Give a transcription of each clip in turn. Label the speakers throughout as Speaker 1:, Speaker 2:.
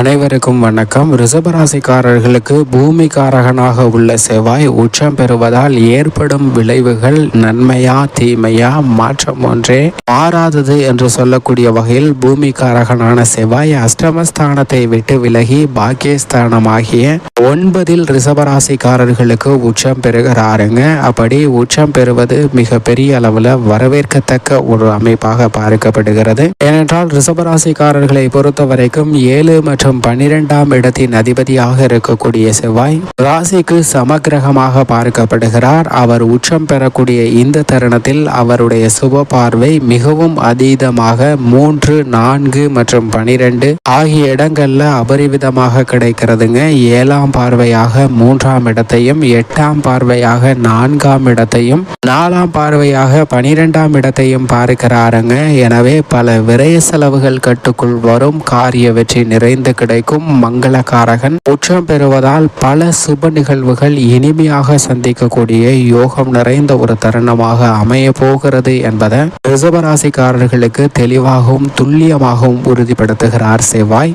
Speaker 1: அனைவருக்கும் வணக்கம். ரிசபராசிக்காரர்களுக்கு பூமிக்காரகனாக உள்ள செவ்வாய் உச்சம் பெறுவதால் ஏற்படும் விளைவுகள் நன்மையா தீமையா மாற்றம் ஒன்றே மாறாதது என்று சொல்லக்கூடிய வகையில் பூமிக்காரகனான செவ்வாய் அஷ்டமஸ்தானத்தை விட்டு விலகி பாக்கியஸ்தானமாகிய ஒன்பதில் ரிசபராசிக்காரர்களுக்கு உச்சம் பெறுகிறாருங்க. அப்படி உச்சம் பெறுவது மிக பெரிய அளவில் வரவேற்கத்தக்க ஒரு அமைப்பாக பார்க்கப்படுகிறது. ஏனென்றால் ரிசபராசிக்காரர்களை பொறுத்த வரைக்கும் ஏழு மற்றும் பன்னிரெண்டாம் இடத்தின் அதிபதியாக இருக்கக்கூடிய செவ்வாய் ராசிக்கு சமக்கிரகமாக பார்க்கப்படுகிறார். அவர் உச்சம் பெறக்கூடிய இந்த தருணத்தில் அவருடைய சுப பார்வை மிகவும் அதீதமாக மூன்று நான்கு மற்றும் பனிரெண்டு ஆகிய இடங்கள்ல அபரிவிதமாக கிடைக்கிறதுங்க. ஏழாம் பார்வையாக மூன்றாம் இடத்தையும் எட்டாம் பார்வையாக நான்காம் இடத்தையும் நாலாம் பார்வையாக பனிரெண்டாம் இடத்தையும் பார்க்கிறாருங்க. எனவே பல விரய செலவுகள் கட்டுக்குள் வரும். காரிய வெற்றி நிறைந்து கிடைக்கும் மங்களகாரகன். உச்சம் பெறுவதால் பல சுப நிகழ்வுகள் இனிமையாக சந்திக்கக்கூடிய யோகம் நிறைந்த ஒரு தருணமாக அமைய போகிறது என்பதை ரிசபராசிக்காரர்களுக்கு தெளிவாகவும் துல்லியமாகவும் உறுதிப்படுத்துகிறார் செவ்வாய்.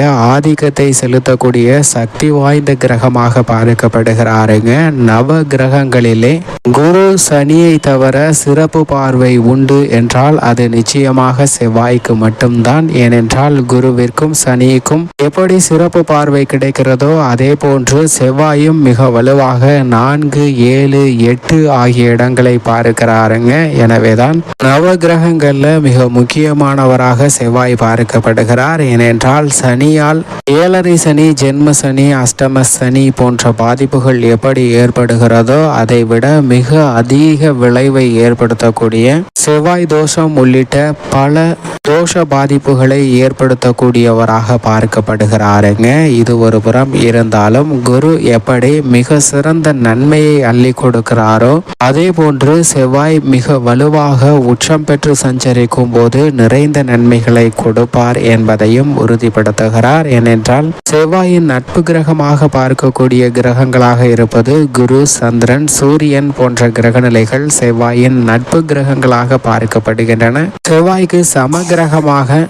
Speaker 1: ஆதிக்கத்தை செலுத்தக்கூடிய சக்தி வாய்ந்த கிரகமாக பார்க்கப்படுகிறாருங்க நவ கிரகங்களிலே குரு சனியை தவிர சிறப்பு பார்வை உண்டு என்றால் அது நிச்சயமாக செவ்வாய்க்கு மட்டும்தான். ஏனென்றால் குருவிற்கும் சனிக்கும் எப்படி சிறப்பு பார்வை கிடைக்கிறதோ அதே போன்று செவ்வாயும் மிக வலுவாக நான்கு ஏழு எட்டு ஆகிய இடங்களை பார்க்கிறாருங்க. எனவேதான் நவ கிரகங்கள்ல மிக முக்கியமானவராக செவ்வாய் பார்க்கப்படுகிறார். ஏனென்றால் சனி சனியால் ஏழரை சனி ஜென்ம சனி அஷ்டம சனி போன்ற பாதிப்புகள் எப்படி ஏற்படுகிறதோ அதை விட மிக அதிக விளைவை ஏற்படுத்தக்கூடிய செவ்வாய் தோஷம் உள்ளிட்ட பல தோஷ பாதிப்புகளை ஏற்படுத்தக்கூடியவராக பார்க்கப்படுகிறாருங்க. இது ஒரு புறம். இருந்தாலும் குரு எப்படி மிக சிறந்த நன்மையை அள்ளி கொடுக்கிறாரோ அதே போன்று செவ்வாய் மிக வலுவாக உச்சம் பெற்று சஞ்சரிக்கும் போது நிறைந்த நன்மைகளை கொடுப்பார் என்பதையும் உறுதிப்படுத்த உறுதிப்படுத்துகிறார் ஏனென்றால் செவ்வாயின் நட்பு கிரகமாக பார்க்கக்கூடிய கிரகங்களாக இருப்பது குரு சந்திரன் சூரியன் போன்ற கிரகநிலைகள் செவ்வாயின் நட்பு கிரகங்களாக பார்க்கப்படுகின்றன. செவ்வாய்க்கு சம கிரகமாக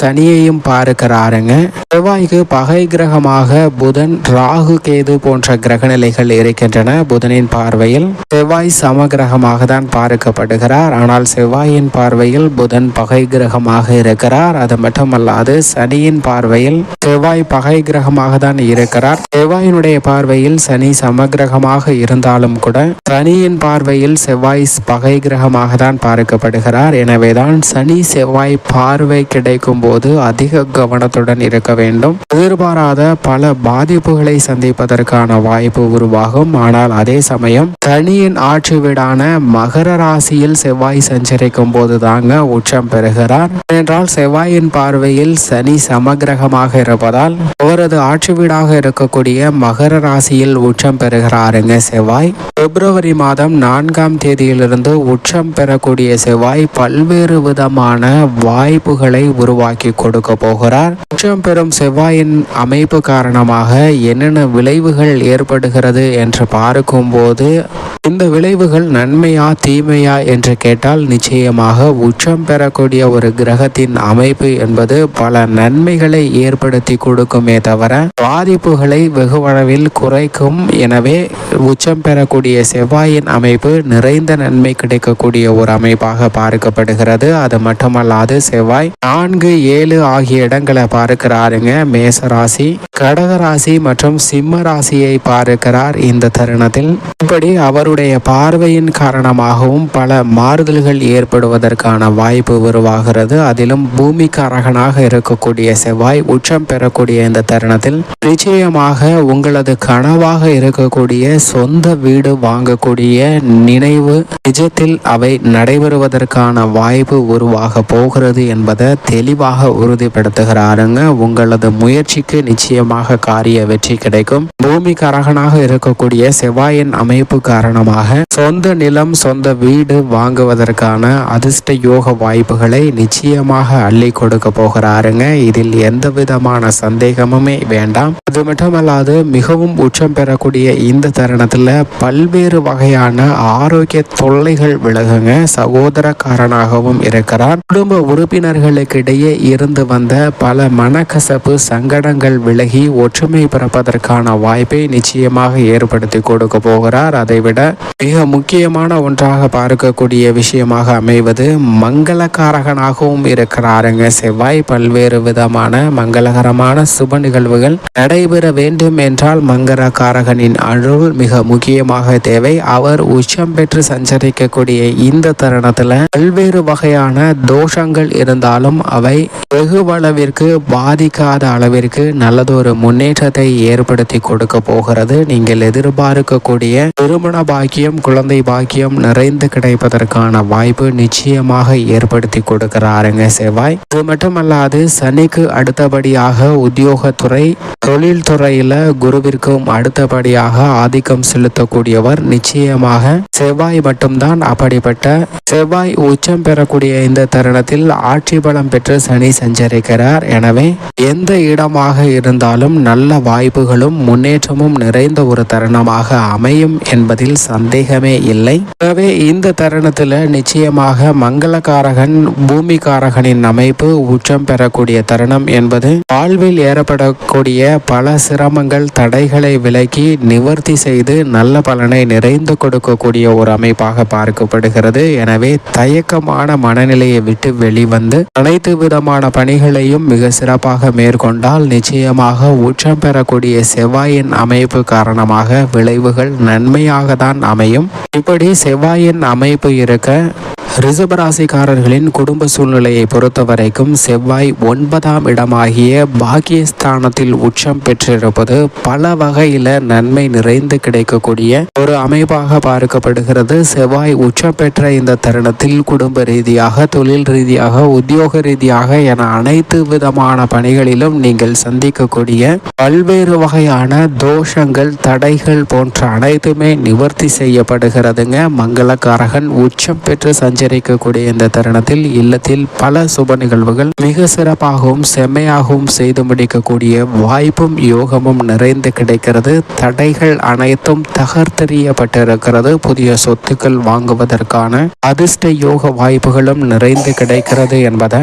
Speaker 1: சனியையும் பார்க்கிறாருங்க. செவ்வாய்க்கு பகை கிரகமாக புதன் ராகு கேது போன்ற கிரகநிலைகள் இருக்கின்றன புதனின் பார்வையில். செவ்வாய் சம கிரகமாக தான் பார்க்கப்படுகிறார். ஆனால் செவ்வாயின் பார்வையில் புதன் பகை கிரகமாக இருக்கிறார். அது மட்டுமல்லாது சனியின் பார்வையில் செவ்வாய் பகை கிரகமாக தான் இருக்கிறார். செவ்வாயினுடைய பார்வையில் சனி சமகிரகமாக இருந்தாலும் கூட சனியின் பார்வையில் செவ்வாய் பகை கிரகமாக தான் பார்க்கப்படுகிறார். எனவேதான் சனி செவ்வாய் பார்வை கிடைக்கும் போது அதிக கவனத்துடன் இருக்க வேண்டும். எதிர்பாராத பல பாதிப்புகளை சந்திப்பதற்கான வாய்ப்பு உருவாகும். ஆனால் அதே சமயம் சனியின் ஆட்சி வீடான மகர ராசியில் செவ்வாய் சஞ்சரிக்கும் போது தாங்க உச்சம் பெறுகிறார். என்றால் செவ்வாயின் பார்வையில் சனி சம சமகிரகமாக இருப்பதால் அவரது ஆட்சி வீடாக இருக்கக்கூடிய மகர ராசியில் உச்சம் பெறுகிறாருங்க செவ்வாய். பிப்ரவரி மாதம் நான்காம் தேதியிலிருந்து உச்சம் பெறக்கூடிய செவ்வாய் பல்வேறு விதமான வாய்ப்புகளை உருவாக்கி கொடுக்க போகிறார். உச்சம் பெறும் செவ்வாயின் அமைப்பு காரணமாக என்னென்ன விளைவுகள் ஏற்படுகிறது என்று பார்க்கும்போது இந்த விளைவுகள் நன்மையா தீமையா என்று கேட்டால் நிச்சயமாக உச்சம் பெறக்கூடிய ஒரு கிரகத்தின் அமைப்பு என்பது பல நன்மை நன்மைகளை ஏற்படுத்தி கொடுக்குமே தவிர பாதிப்புகளை வெகுவளவில் குறைக்கும். எனவே உச்சம் பெறக்கூடிய செவ்வாயின் அமைப்பு நிறைந்த நன்மை கிடைக்கக்கூடிய ஒரு அமைப்பாக பார்க்கப்படுகிறது. அது மட்டுமல்லாது செவ்வாய் நான்கு ஏழு ஆகிய இடங்களை பார்க்கிறாருங்க. மேச ராசி கடக ராசி மற்றும் சிம்ம ராசியை பார்க்கிறார் இந்த தருணத்தில். இப்படி அவருடைய பார்வையின் காரணமாகவும் பல மாறுதல்கள் ஏற்படுவதற்கான வாய்ப்பு உருவாகிறது. அதிலும் பூமிக்காரகனாக இருக்கக்கூடிய செவ்வாய் உச்சம் பெறக்கூடிய இந்த தருணத்தில் நிச்சயமாக உங்களது கனவாக இருக்கக்கூடிய சொந்த வீடு வாங்கக்கூடிய நினைவு நிஜத்தில் அவை நடைபெறுவதற்கான வாய்ப்பு உருவாக போகிறது என்பதை தெளிவாக உறுதிப்படுத்துகிறாருங்க. உங்களது முயற்சிக்கு நிச்சயமாக காரிய வெற்றி கிடைக்கும். பூமி கரகனாக இருக்கக்கூடிய செவ்வாயின் அமைப்பு காரணமாக சொந்த நிலம் சொந்த வீடு வாங்குவதற்கான அதிர்ஷ்ட யோக வாய்ப்புகளை நிச்சயமாக அள்ளி கொடுக்க போகிறாருங்க. இதில் எந்த விதமான சந்தேகமுமே வேண்டாம். அது மட்டுமல்லாது மிகவும் உச்சம் பெறக்கூடிய இந்த தருணத்தில் பல்வேறு வகையான ஆரோக்கிய தொல்லைகள் விலகுங்க. சகோதரக்காரனாகவும் இருக்கிறார் குடும்ப உறுப்பினர்களுக்கிடையே இருந்து வந்த பல மனக்கசப்பு சங்கடங்கள் விலகி ஒற்றுமை பிறப்பதற்கான வாய்ப்பை நிச்சயமாக ஏற்படுத்தி கொடுக்க போகிறார். அதைவிட மிக முக்கியமான ஒன்றாக பார்க்கக்கூடிய விஷயமாக அமைவது மங்களக்காரகனாகவும் இருக்கிறாருங்க. செவ்வாய் பல்வேறு விதமான மங்களகரமான சுப நிகழ்வுகள் நடைபெற வேண்டும் என்றால் மங்களகாரகனின் அருள் மிக முக்கியமாக தேவை. அவர் உச்சம் பெற்று சஞ்சரிக்கக்கூடிய இந்த தருணத்துல பல்வேறு வகையான தோஷங்கள் இருந்தாலும் அவை வெகுவளவிற்கு பாதிக்காத அளவிற்கு நல்லதொரு முன்னேற்றத்தை ஏற்படுத்தி கொடுக்க போகிறது. நீங்கள் எதிர்பார்க்கக்கூடிய திருமண பாக்கியம் குழந்தை பாக்கியம் நிறைந்து கிடைப்பதற்கான வாய்ப்பு நிச்சயமாக ஏற்படுத்தி கொடுக்கிறாருங்க செவ்வாய். இது மட்டுமல்லாது சனிக்கு அடுத்தபடியாக உத்தியோகத்துறை தொழில்துறையில் குருவிற்கும் அடுத்தபடியாக ஆதிக்கம் செலுத்தக்கூடியவர். நிச்சயமாக செவ்வாய் மட்டும்தான் அப்படிப்பட்ட செவ்வாய் உச்சம் பெறக்கூடிய இந்த தருணத்தில் ஆட்சி பலம் பெற்று சனி சஞ்சரிக்கிறார். எனவே எந்த இடமாக இருந்தாலும் நல்ல வாய்ப்புகளும் முன்னேற்றமும் நிறைந்த ஒரு தருணமாக அமையும் என்பதில் சந்தேகமே இல்லை. எனவே இந்த தருணத்தில் நிச்சயமாக மங்களகாரகன் பூமிகாரகனின் அமைப்பு உச்சம் பெறக்கூடிய தருணம் என்பது வாழ்வில் ஏறப்படக்கூடிய பல சிரமங்கள் தடைகளை விலக்கி நிவர்த்தி செய்து நல்ல பலனை நிறைந்து கொடுக்கக்கூடிய ஒரு அமைப்பாக பார்க்கப்படுகிறது. எனவே தயக்கமான மனநிலையை விட்டு வெளிவந்து அனைத்து விதமான பணிகளையும் மிக சிறப்பாக மேற்கொண்டால் நிச்சயமாக உச்சம் பெறக்கூடிய செவ்வாயின் அமைப்பு காரணமாக விளைவுகள் நன்மையாக தான் அமையும். இப்படி செவ்வாயின் அமைப்பு இருக்க ரிசபராசிக்காரர்களின் குடும்ப சூழ்நிலையை பொறுத்த வரைக்கும் செவ்வாய் ஒன்பதாம் இடமாகிய பாக்கியஸ்தானத்தில் உச்சம் பெற்றிருப்பது பல வகையில நன்மை நிறைந்து கிடைக்கக்கூடிய ஒரு அமைப்பாக பார்க்கப்படுகிறது. செவ்வாய் உச்சம் பெற்ற இந்த தருணத்தில் குடும்ப ரீதியாக தொழில் ரீதியாக உத்தியோக ரீதியாக என அனைத்து விதமான பணிகளிலும் நீங்கள் சந்திக்கக்கூடிய பல்வேறு வகையான தோஷங்கள் தடைகள் போன்ற அனைத்துமே நிவர்த்தி செய்யப்படுகிறதுங்க. மங்களக்காரகன் உச்சம் பெற்று சஞ்சரிக்கக்கூடிய இந்த தருணத்தில் இல்லத்தில் பல சுப நிகழ்வுகள் மிக சிறப்பாகவும் செம்மையாகவும் செய்து முடிக்கக்கூடிய வாய்ப்பும் யோகமும் நிறைந்து கிடைக்கிறது. தடைகள் அனைத்தும் தகர்த்தெறியப்பட்டிருக்கிறது. புதிய சொத்துக்கள் வாங்குவதற்கான அதிர்ஷ்ட யோக வாய்ப்புகளும் நிறைந்து கிடைக்கிறது என்பதை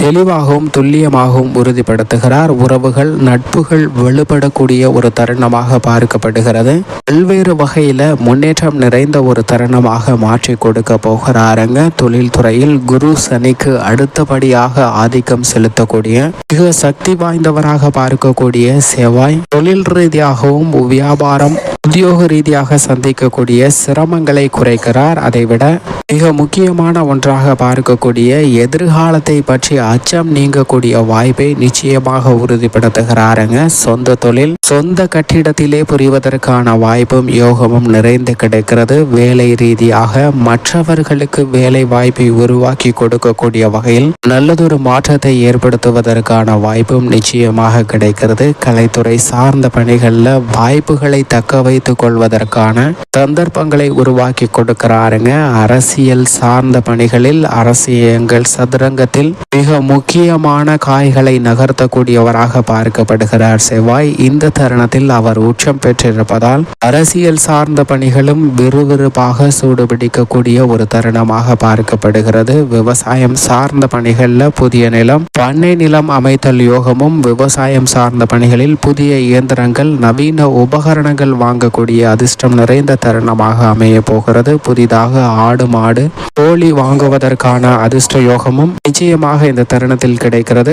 Speaker 1: தெளிவாகவும் துல்லியமாகவும் உறுதிப்படுத்துகிறார். உறவுகள் நட்புகள் வலுப்படக்கூடிய ஒரு தருணமாக பார்க்கப்படுகிறது. பல்வேறு வகையில முன்னேற்றம் நிறைந்த ஒரு தருணமாக மாற்றி கொடுக்க போகிறாருங்க. தொழில்துறையில் குரு சனிக்கு அடுத்தபடியாக ஆதிக்கம் செலுத்தக்கூடிய மிக சக்தி வாய்ந்தவராக பார்க்கக்கூடிய செவ்வாய். தொழில் ரீதியாகவும் வியாபாரம் உத்தியோக ரீதியாக சந்திக்கக்கூடிய சிரமங்களை குறைக்கிறார். அதைவிட மிக முக்கியமான ஒன்றாக பார்க்கக்கூடிய எதிர்காலத்தை பற்றி அச்சம் நீங்கக்கூடிய வாய்ப்பை நிச்சயமாக உறுதிப்படுத்துகிறாருங்க. சொந்த தொழில் சொந்த கட்டிடத்திலே புரிவதற்கான வாய்ப்பும் யோகமும் நிறைந்து கிடைக்கிறது. வேலை ரீதியாக மற்றவர்களுக்கு வேலை வாய்ப்பை உருவாக்கி கொடுக்கக்கூடிய வகையில் நல்லதொரு மாற்றத்தை ஏற்படுத்துவதற்கான வாய்ப்பும் நிச்சயமாக கிடைக்கிறது. கலைத்துறை சார்ந்த பணிகளில் வாய்ப்புகளை தக்கவை வைத்துக் கொள்வதற்கான சந்தர்ப்பங்களை உருவாக்கி கொடுக்கிறாருங்க. அரசியல் சார்ந்த பணிகளில் அரசியங்கள் சதுரங்கத்தில் மிக முக்கியமான காய்களை நகர்த்தக்கூடியவராக பார்க்கப்படுகிறார் செவ்வாய். இந்த தருணத்தில் அவர் உச்சம் பெற்றிருப்பதால் அரசியல் சார்ந்த பணிகளும் விறுவிறுப்பாக சூடுபிடிக்கக்கூடிய ஒரு தருணமாக பார்க்கப்படுகிறது. விவசாயம் சார்ந்த பணிகளில் புதிய நிலம் பண்ணை நிலம் அமைத்தல் யோகமும் விவசாயம் சார்ந்த பணிகளில் புதிய இயந்திரங்கள் நவீன உபகரணங்கள் வாங்க வாங்கக்கூடிய அதிர்ஷ்டம் நிறைந்த தருணமாக அமைய போகிறது. புதிதாக ஆடு மாடு கோழி வாங்குவதற்கான அதிர்ஷ்ட யோகமும் நிச்சயமாக இந்த தருணத்தில் கிடைக்கிறது.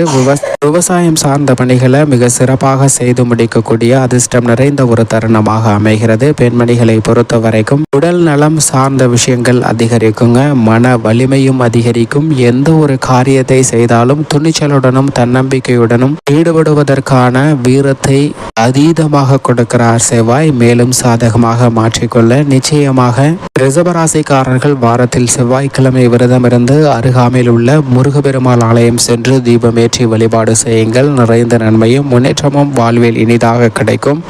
Speaker 1: விவசாயம் சார்ந்த பணிகளை மிக சிறப்பாக செய்து முடிக்கக்கூடிய அதிர்ஷ்டம் நிறைந்த ஒரு தருணமாக அமைகிறது. பெண்மணிகளை பொறுத்த வரைக்கும் உடல் நலம் சார்ந்த விஷயங்கள் அதிகரிக்குங்க. மன வலிமையும் அதிகரிக்கும். எந்த ஒரு காரியத்தை செய்தாலும் துணிச்சலுடனும் தன்னம்பிக்கையுடனும் ஈடுபடுவதற்கான வீரத்தை அதீதமாக கொடுக்கிறார் செவ்வாய். மேலும் சாதகமாக மாற்றிக்கொள்ள நிச்சயமாக ரிசபராசிக்காரர்கள் வாரத்தில் செவ்வாய்க்கிழமை விரதமிருந்து அருகாமையில் உள்ள முருகபெருமாள் ஆலயம் சென்று தீபமேற்றி வழிபாடு செய்யுங்கள். நிறைந்த நன்மையும் முன்னேற்றமும் வாழ்வில் இனிதாக கிடைக்கும்.